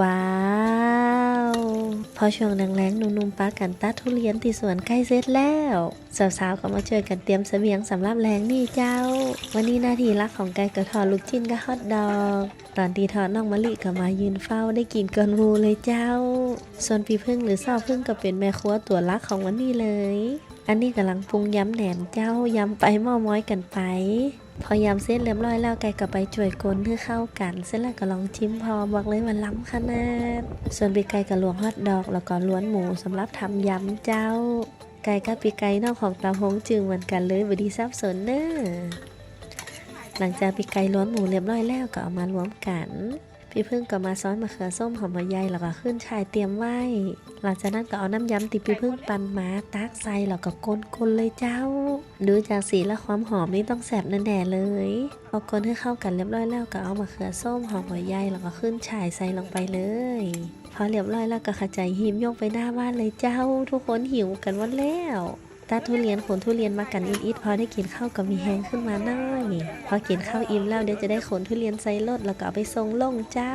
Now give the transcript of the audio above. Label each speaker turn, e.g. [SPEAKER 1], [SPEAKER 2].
[SPEAKER 1] ว้าว พอช่วงแรงๆหนุ่มๆปากันตัดทุเรียนที่สวนใกล้เสร็จแล้ว สาวๆก็มาช่วยกันเตรียมเสบียงสำหรับแรงนี่เจ้า วันนี้หน้าที่รักของไก่กระทอดลูกชิ้นกับฮอทดอก ตอนตีทอดน้องมะลิก็มายืนเฝ้าได้กินกินรูเลยเจ้า ส่วนพี่พึ่งหรือซอพึ่งก็เป็นแม่ครัวตัวรักของวันนี้เลย อันนี้กำลังปรุงยำแหนมเจ้ายำไปหม้อม้อยกันไป พอยำเส้นเรียบร้อยแล้วไก่ก็ไปจ่วยกลนเพื่อเข้ากัน เส้นแล้วก็ลองชิมพอบอกเลยว่าล้ำขนาด ส่วนปีไก่กับลวงฮอทดอก แล้วก็ล้วนหมูสำหรับทำยำเจ้า ไก่กับปีไก่นอกของเตาหงจึงเหมือนกันเลยบดีซับสนเนอหลังจากปีไก่ล้วนหมูเรียบร้อยแล้วก็เอามารวมกัน พี่พึ่งก็มาซ้อนมะเขือส้มหอมหัวใหญ่แล้วก็ขึ้นชายเตรียมไว้ หลังจากนั้นก็เอาน้ำยำติพี่พึ่งปั่นมาตักใส่แล้วก็กลๆเลยเจ้า ดูจากสีและความหอมนี่ต้องแสบแน่ๆเลยพอกลให้เข้ากันเรียบร้อยแล้วก็เอามะเขือส้มหอมหัวใหญ่แล้วก็ขึ้นฉายใส่ลงไปเลยพอเรียบร้อยแล้วก็ขจายหิมยกไปหน้าบ้านเลยเจ้า ทุกคนหิวกันวันแล้ว ตาทุเรียนขนทุเรียนมากันอิดๆพอได้กินข้าวก็มีแห้งขึ้นมาหน่อย พอกินข้าวอิ่มแล้วเดี๋ยวจะได้ขนทุเรียนใส่รถแล้วก็เอาไปส่งลงเจ้า